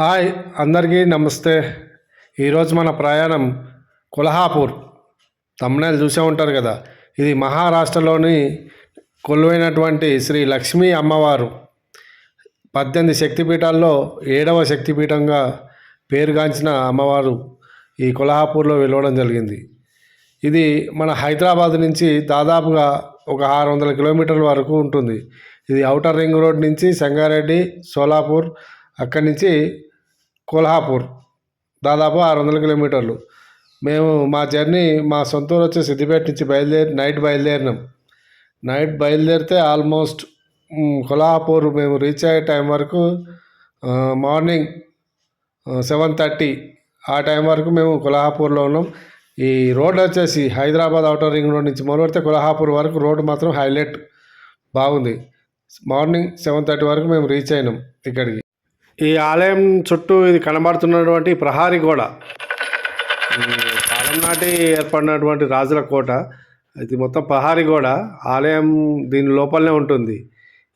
Hi అందరికీ నమస్తే. ఈరోజు మన ప్రయాణం కొల్హాపూర్. తమ్ముళ్ళు చూసే ఉంటారు కదా. ఇది మహారాష్ట్రలోని కొలువైనటువంటి శ్రీ లక్ష్మీ అమ్మవారు. పద్దెనిమిది శక్తిపీఠాల్లో ఏడవ శక్తిపీఠంగా పేరుగాంచిన అమ్మవారు ఈ కొల్హాపూర్లో వెలవడం జరిగింది. ఇది మన హైదరాబాద్ నుంచి దాదాపుగా ఒక ఆరు వందల కిలోమీటర్ల వరకు ఉంటుంది. ఇది ఔటర్ రింగ్ రోడ్ నుంచి సంగారెడ్డి సోలాపూర్ అక్కడి నుంచి కొల్హాపూర్. దాదాపు ఆరు వందల కిలోమీటర్లు. మేము మా జర్నీ మా సొంత ఊరు వచ్చి సిద్దిపేట నుంచి బయలుదేరి నైట్ బయలుదేరినాం. నైట్ బయలుదేరితే ఆల్మోస్ట్ కొల్హాపూర్ మేము రీచ్ అయ్యే టైం వరకు మార్నింగ్ సెవెన్ థర్టీ ఆ టైం వరకు మేము కొల్హాపూర్లో ఉన్నాం. ఈ రోడ్ వచ్చేసి హైదరాబాద్ అవుటర్ రింగ్ రోడ్ నుంచి మొదలు పెడితే కొల్హాపూర్ వరకు రోడ్ మాత్రం హైలైట్ బాగుంది. మార్నింగ్ సెవెన్ థర్టీ వరకు మేము రీచ్ అయినాం ఇక్కడికి. ఈ ఆలయం చుట్టూ ఇది కనబడుతున్నటువంటి ప్రహారీ గోడ. కాలం నాటి ఏర్పడినటువంటి రాజుల కోట ఇది మొత్తం ప్రహారీ గోడ. ఆలయం దీని లోపలనే ఉంటుంది.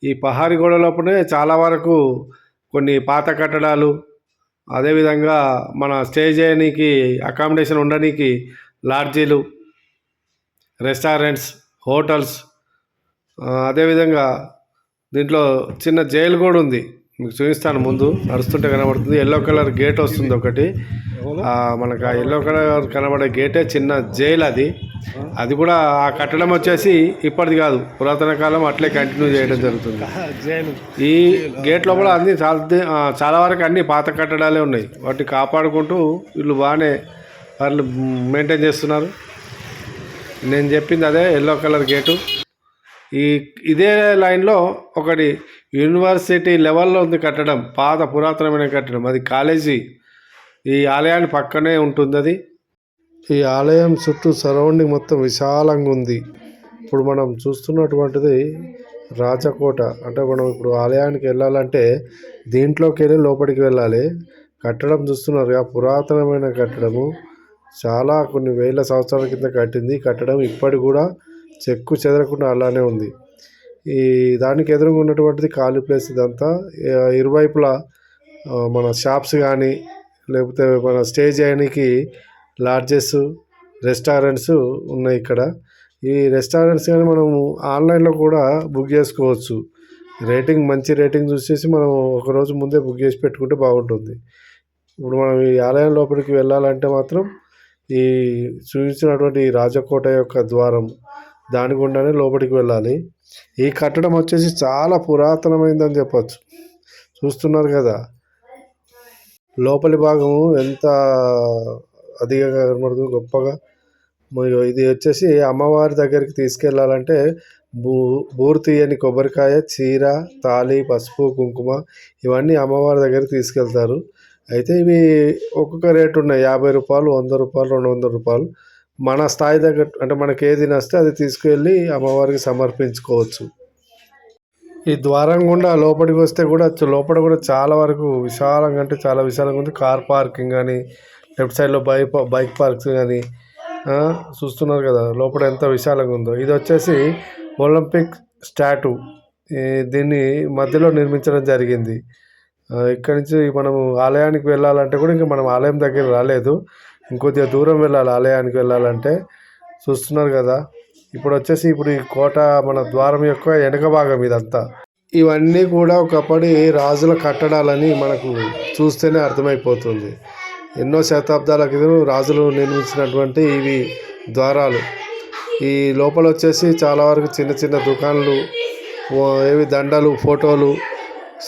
ఈ ప్రహారీ గోడ లోపలనే చాలా వరకు కొన్ని పాత కట్టడాలు అదేవిధంగా మన స్టే చేయడానికి అకామిడేషన్ ఉండడానికి లాడ్జీలు రెస్టారెంట్స్ హోటల్స్ అదేవిధంగా దీంట్లో చిన్న జైలు కూడా ఉంది. మీకు చూపిస్తాను ముందు. నడుస్తుంటే కనబడుతుంది. ఎల్లో కలర్ గేట్ వస్తుంది ఒకటి. మనకు ఆ ఎల్లో కలర్ కనబడే గేటే చిన్న జైలు అది. అది కూడా ఆ కట్టడం వచ్చేసి ఇప్పటిది కాదు. పురాతన కాలం అట్లే కంటిన్యూ చేయడం జరుగుతుంది. ఈ గేట్ లోపల అన్ని చాలా చాలా వరకు అన్ని పాత కట్టడాలే ఉన్నాయి. వాటిని కాపాడుకుంటూ వీళ్ళు బాగానే వాళ్ళు మెయింటైన్ చేస్తున్నారు. నేను చెప్పింది అదే ఎల్లో కలర్ గేటు ఈ ఇదే లైన్లో ఒకటి యూనివర్సిటీ లెవెల్లో ఉంది కట్టడం పాత పురాతనమైన కట్టడం. అది కాలేజీ. ఈ ఆలయాన్ని పక్కనే ఉంటుంది అది. ఈ ఆలయం చుట్టూ సరౌండింగ్ మొత్తం విశాలంగా ఉంది. ఇప్పుడు మనం చూస్తున్నటువంటిది రాజకోట. అంటే మనం ఇప్పుడు ఆలయానికి వెళ్ళాలంటే దీంట్లోకి వెళ్ళి లోపలికి వెళ్ళాలి. కట్టడం చూస్తున్నారు ఆ పురాతనమైన కట్టడము. చాలా కొన్ని వేల సంవత్సరాల కింద కట్టింది కట్టడం. ఇప్పటికి కూడా చెక్కు చెదరకుండా అలానే ఉంది. ఈ దానికి ఎదురుగా ఉన్నటువంటిది ఖాళీ ప్లేస్ ఇదంతా. ఇరువైపులా మన షాప్స్ కానీ లేకపోతే మన స్టే చేయడానికి లాడ్జెస్ రెస్టారెంట్స్ ఉన్నాయి ఇక్కడ. ఈ రెస్టారెంట్స్ కానీ మనము ఆన్లైన్లో కూడా బుక్ చేసుకోవచ్చు. రేటింగ్ మంచి రేటింగ్ చూసేసి మనం ఒక రోజు ముందే బుక్ చేసి పెట్టుకుంటే బాగుంటుంది. ఇప్పుడు మనం ఈ ఆలయం లోపలికి వెళ్ళాలంటే మాత్రం ఈ చూపించినటువంటి రాజకోట యొక్క ద్వారం దాని గుండానే లోపలికి వెళ్ళాలి. ఈ కట్టడం వచ్చేసి చాలా పురాతనమైందని చెప్పచ్చు. చూస్తున్నారు కదా. లోపలి భాగము ఎంత అదిగా కనబడుతుంది గొప్పగా. ఇది వచ్చేసి అమ్మవారి దగ్గరికి తీసుకెళ్ళాలంటే బూ బూర్తియని కొబ్బరికాయ చీర తాళి పసుపు కుంకుమ ఇవన్నీ అమ్మవారి దగ్గరికి తీసుకెళ్తారు. అయితే ఇవి ఒక్కొక్క రేటు ఉన్నాయి. యాభై రూపాయలు వంద రూపాయలు రెండు వందల రూపాయలు. మన స్థాయి దగ్గర అంటే మనకి ఏది నస్తే అది తీసుకువెళ్ళి అమ్మవారికి సమర్పించుకోవచ్చు. ఈ ద్వారం గుండా లోపలికి వస్తే కూడా లోపల కూడా చాలా వరకు విశాలంగా అంటే చాలా విశాలంగా ఉంది. కార్ పార్కింగ్ కానీ లెఫ్ట్ సైడ్లో బైక్ బైక్ పార్క్స్ కానీ చూస్తున్నారు కదా లోపల ఎంత విశాలంగా ఉందో. ఇది వచ్చేసి ఒలింపిక్ స్టాటు. ఈ దీన్ని మధ్యలో నిర్మించడం జరిగింది. ఇక్కడి నుంచి మనము ఆలయానికి వెళ్ళాలంటే కూడా ఇంకా మనం ఆలయం దగ్గర రాలేదు. ఇంకొద్దిగా దూరం వెళ్ళాలి ఆలయానికి వెళ్ళాలంటే. చూస్తున్నారు కదా ఇప్పుడు వచ్చేసి ఇప్పుడు ఈ కోట మన ద్వారం యొక్క వెనక భాగం ఇదంతా. ఇవన్నీ కూడా ఒకప్పటి రాజుల కట్టడాలని మనకు చూస్తేనే అర్థమైపోతుంది. ఎన్నో శతాబ్దాల క్రితం రాజులు నిర్మించినటువంటి ఇవి ద్వారాలు. ఈ లోపల వచ్చేసి చాలా వరకు చిన్న చిన్న దుకాణాలు ఏవి దండలు ఫోటోలు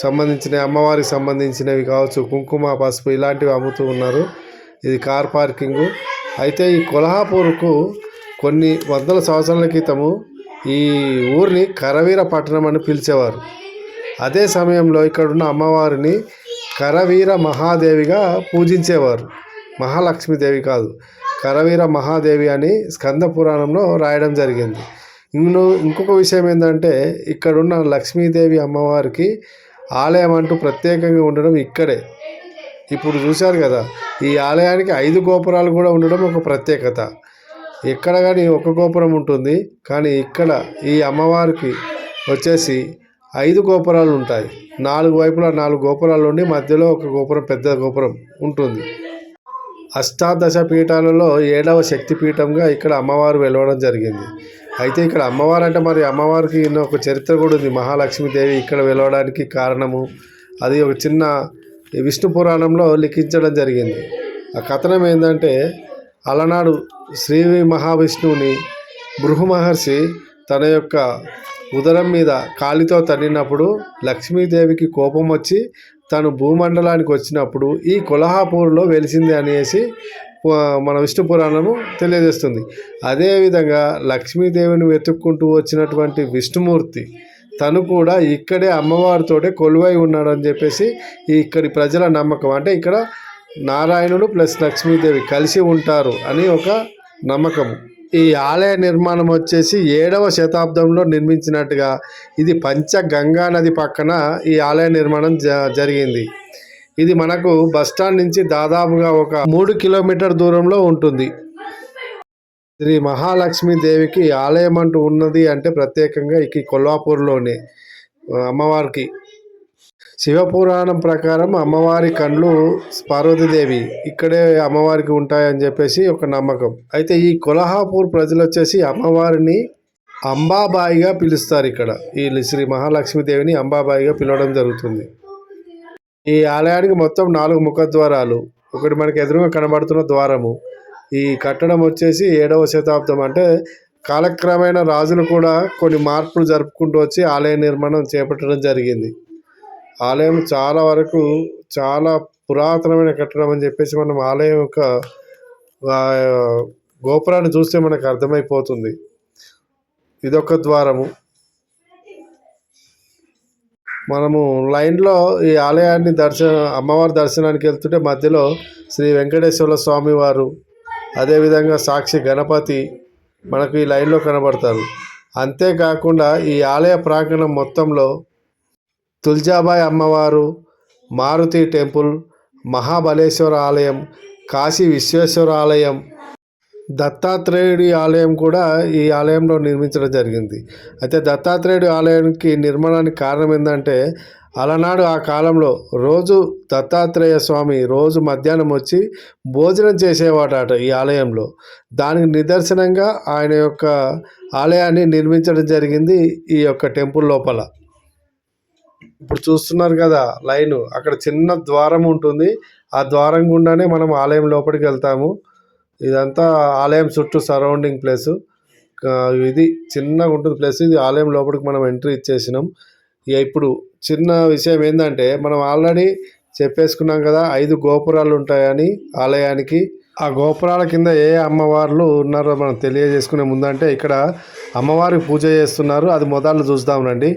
సంబంధించిన అమ్మవారికి సంబంధించినవి కావచ్చు కుంకుమ పసుపు ఇలాంటివి అమ్ముతూ ఉన్నారు. ఇది కార్ పార్కింగు. అయితే ఈ కొల్హాపూర్కు కొన్ని వందల సంవత్సరాల క్రితము ఈ ఊరిని కరవీర పట్టణం అని పిలిచేవారు. అదే సమయంలో ఇక్కడున్న అమ్మవారిని కరవీర మహాదేవిగా పూజించేవారు. మహాలక్ష్మీదేవి కాదు కరవీర మహాదేవి అని స్కంద పురాణంలో రాయడం జరిగింది. ఇందులో ఇంకొక విషయం ఏంటంటే ఇక్కడున్న లక్ష్మీదేవి అమ్మవారికి ఆలయం అంటూ ప్రత్యేకంగా ఉండడం ఇక్కడే. ఇప్పుడు చూశారు కదా ఈ ఆలయానికి ఐదు గోపురాలు కూడా ఉండడం ఒక ప్రత్యేకత. ఎక్కడ కానీ ఒక గోపురం ఉంటుంది కానీ ఇక్కడ ఈ అమ్మవారికి వచ్చేసి ఐదు గోపురాలు ఉంటాయి. నాలుగు వైపులా నాలుగు గోపురాలు ఉండి మధ్యలో ఒక గోపురం పెద్ద గోపురం ఉంటుంది. అష్టాదశ పీఠాలలో ఏడవ శక్తి పీఠంగా ఇక్కడ అమ్మవారు వెలవడం జరిగింది. అయితే ఇక్కడ అమ్మవారు అంటే మరి అమ్మవారికి ఒక చరిత్ర కూడా ఉంది. మహాలక్ష్మీదేవి ఇక్కడ వెలవడానికి కారణము. అది ఒక చిన్న విష్ణు పురాణంలో లిఖించడం జరిగింది. ఆ కథనం ఏంటంటే అలనాడు శ్రీ మహావిష్ణువుని బృహు మహర్షి తన యొక్క ఉదరం మీద కాలితో తన్నినప్పుడు లక్ష్మీదేవికి కోపం వచ్చి తను భూమండలానికి వచ్చినప్పుడు ఈ కొల్హాపూర్లో వెలిసింది అనేసి మన విష్ణు పురాణము తెలియజేస్తుంది. అదేవిధంగా లక్ష్మీదేవిని వెతుక్కుంటూ వచ్చినటువంటి విష్ణుమూర్తి తను కూడా ఇక్కడే అమ్మవారితోటే కొలువై ఉన్నాడని చెప్పేసి ఇక్కడి ప్రజల నమ్మకం. అంటే ఇక్కడ నారాయణుడు ప్లస్ లక్ష్మీదేవి కలిసి ఉంటారు అని ఒక నమ్మకము ఈ ఆలయ నిర్మాణం వచ్చేసి ఏడవ శతాబ్దంలో నిర్మించినట్టుగా ఇది పంచగంగా నది పక్కన ఈ ఆలయ నిర్మాణం జ జరిగింది. ఇది మనకు బస్టాండ్ నుంచి దాదాపుగా ఒక మూడు కిలోమీటర్ దూరంలో ఉంటుంది. శ్రీ మహాలక్ష్మి దేవికి ఆలయం అంటూ ఉన్నది అంటే ప్రత్యేకంగా ఇక కొల్లాపూర్లోనే అమ్మవారికి. శివపురాణం ప్రకారం అమ్మవారి కండ్లు పార్వతీదేవి ఇక్కడే అమ్మవారికి ఉంటాయని చెప్పేసి ఒక నమ్మకం. అయితే ఈ కొల్హాపూర్ ప్రజలు వచ్చేసి అమ్మవారిని అంబాబాయిగా పిలుస్తారు ఇక్కడ. ఈ శ్రీ మహాలక్ష్మీదేవిని అంబాబాయిగా పిలవడం జరుగుతుంది. ఈ ఆలయానికి మొత్తం నాలుగు ముఖద్వారాలు. ఒకటి మనకి ఎదురుగా కనబడుతున్న ద్వారము. ఈ కట్టడం వచ్చేసి ఏడవ శతాబ్దం అంటే కాలక్రమేణా రాజులు కూడా కొన్ని మార్పులు జరుపుకుంటూ వచ్చి ఆలయ నిర్మాణం చేపట్టడం జరిగింది. ఆలయం చాలా వరకు చాలా పురాతనమైన కట్టడం అని చెప్పేసి మనం ఆలయం యొక్క గోపురాన్ని చూస్తే మనకు అర్థమైపోతుంది. ఇదొక ద్వారము. మనము లైన్లో ఈ ఆలయాన్ని దర్శన అమ్మవారి దర్శనానికి వెళ్తుంటే మధ్యలో శ్రీ వెంకటేశ్వర స్వామి వారు అదేవిధంగా సాక్షి గణపతి మనకు ఈ లైన్లో కనబడతారు. అంతేకాకుండా ఈ ఆలయ ప్రాంగణం మొత్తంలో తుల్జాబాయ్ అమ్మవారు మారుతి టెంపుల్ మహాబలేశ్వర ఆలయం కాశీ విశ్వేశ్వర ఆలయం దత్తాత్రేయుడి ఆలయం కూడా ఈ ఆలయంలో నిర్మించడం జరిగింది. అయితే దత్తాత్రేయుడి ఆలయానికి నిర్మాణానికి కారణం ఏంటంటే అలనాడు ఆ కాలంలో రోజు దత్తాత్రేయ స్వామి రోజు మధ్యాహ్నం వచ్చి భోజనం చేసేవాడట ఈ ఆలయంలో. దానికి నిదర్శనంగా ఆయన యొక్క ఆలయాన్ని నిర్మించడం జరిగింది ఈ యొక్క టెంపుల్ లోపల. ఇప్పుడు చూస్తున్నారు కదా లైన్ అక్కడ చిన్న ద్వారం ఉంటుంది. ఆ ద్వారం గుండానే మనం ఆలయం లోపలికి వెళ్తాము. ఇదంతా ఆలయం చుట్టూ సరౌండింగ్ ప్లేసు. ఇది చిన్నగా ఉంటుంది ప్లేస్. ఇది ఆలయం లోపలికి మనం ఎంట్రీ ఇచ్చేసినాం. ఇక ఇప్పుడు చిన్న విషయం ఏంటంటే మనం ఆల్రెడీ చెప్పేసుకున్నాం కదా ఐదు గోపురాలు ఉంటాయని ఆలయానికి. ఆ గోపురాల కింద ఏ అమ్మవార్లు ఉన్నారో మనం తెలియజేసుకునే ముందంటే ఇక్కడ అమ్మవారికి పూజ చేస్తున్నారు. అది మొదలు చూద్దాం రండి.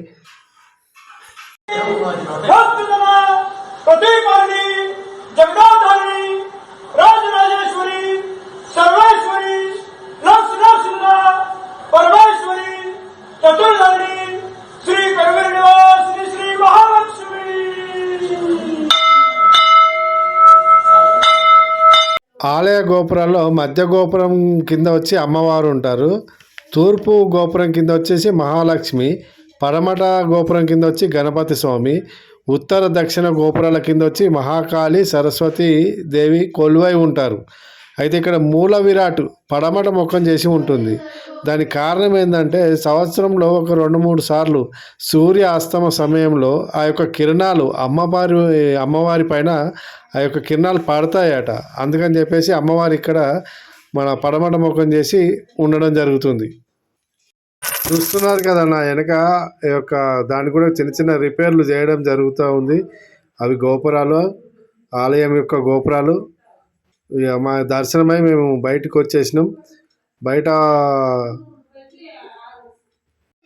గోపురాల్లో మధ్య గోపురం కింద వచ్చి అమ్మవారు ఉంటారు. తూర్పు గోపురం కింద వచ్చేసి మహాలక్ష్మి పడమట గోపురం కింద వచ్చి గణపతి స్వామి ఉత్తర దక్షిణ గోపురాల కింద వచ్చి మహాకాళి సరస్వతి దేవి కొలువై ఉంటారు. అయితే ఇక్కడ మూల విరాట్ పడమట ముఖం చేసి ఉంటుంది. దానికి కారణం ఏంటంటే సంవత్సరంలో ఒక రెండు మూడు సార్లు సూర్య అస్తమ సమయంలో ఆ యొక్క కిరణాలు అమ్మవారి అమ్మవారి పైన ఆ యొక్క కిరణాలు పడతాయట. అందుకని చెప్పేసి అమ్మవారి ఇక్కడ మన పడమట ముఖం చేసి ఉండడం జరుగుతుంది. చూస్తున్నారు కదా నా వెనక ఈ యొక్క దాన్ని కూడా చిన్న చిన్న రిపేర్లు చేయడం జరుగుతూ ఉంది. అవి గోపురాలు ఆలయం యొక్క గోపురాలు ఇక మా దర్శనమై మేము బయటకు వచ్చేసినాం. బయట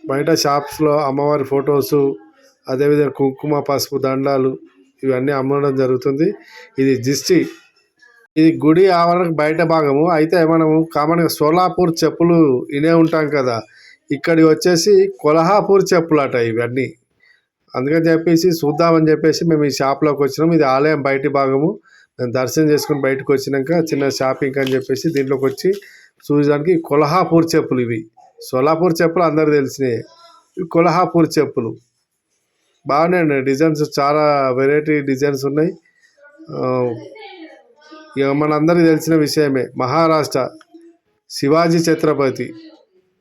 బయట షాప్స్లో అమ్మవారి ఫొటోసు అదేవిధంగా కుంకుమ పసుపు దండాలు ఇవన్నీ అమ్మడం జరుగుతుంది. ఇది దిష్టి. ఇది గుడి ఆవరణకు బయట భాగము. అయితే మనము కామన్గా సోలాపూర్ చెప్పులు వినే ఉంటాం కదా. ఇక్కడి వచ్చేసి కొలహాపూర్ చెప్పులు అట ఇవన్నీ. అందుకని చెప్పేసి చూద్దామని చెప్పేసి మేము ఈ షాప్లోకి వచ్చినాం. ఇది ఆలయం బయటి భాగము. దర్శనం చేసుకుని బయటకు వచ్చినాక చిన్న షాపింగ్ అని చెప్పేసి దీంట్లోకి వచ్చి చూడడానికి కొల్హాపూర్ చెప్పులు ఇవి. సోలాపూర్ చెప్పులు అందరు తెలిసినాయి. ఇవి కొల్హాపూర్ చెప్పులు. బాగానే ఉన్నాయి. డిజైన్స్ చాలా వెరైటీ డిజైన్స్ ఉన్నాయి. ఇక మనందరికీ తెలిసిన విషయమే. మహారాష్ట్ర శివాజీ ఛత్రపతి.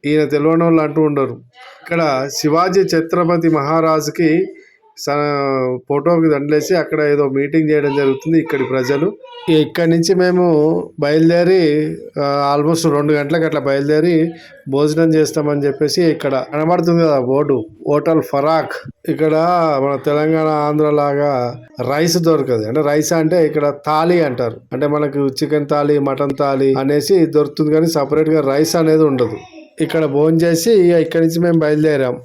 ఈయన తెలియని వాళ్ళు అంటూ ఉండరు. ఇక్కడ శివాజీ ఛత్రపతి మహారాజుకి ఫోటోకి దండలేసి అక్కడ ఏదో మీటింగ్ చేయడం జరుగుతుంది ఇక్కడి ప్రజలు. ఇక్కడి నుంచి మేము బయలుదేరి ఆల్మోస్ట్ రెండు గంటలకు అట్లా బయలుదేరి భోజనం చేస్తామని చెప్పేసి ఇక్కడ కనబడుతుంది కదా బోర్డు హోటల్ ఫరాక్. ఇక్కడ మన తెలంగాణ ఆంధ్ర లాగా రైస్ దొరకదు. అంటే రైస్ అంటే ఇక్కడ తాలి అంటారు. అంటే మనకు చికెన్ తాలి మటన్ తాలి అనేసి దొరుకుతుంది కానీ సపరేట్గా రైస్ అనేది ఉండదు. ఇక్కడ భోజనం చేసి ఇక ఇక్కడి నుంచి మేము బయలుదేరాం.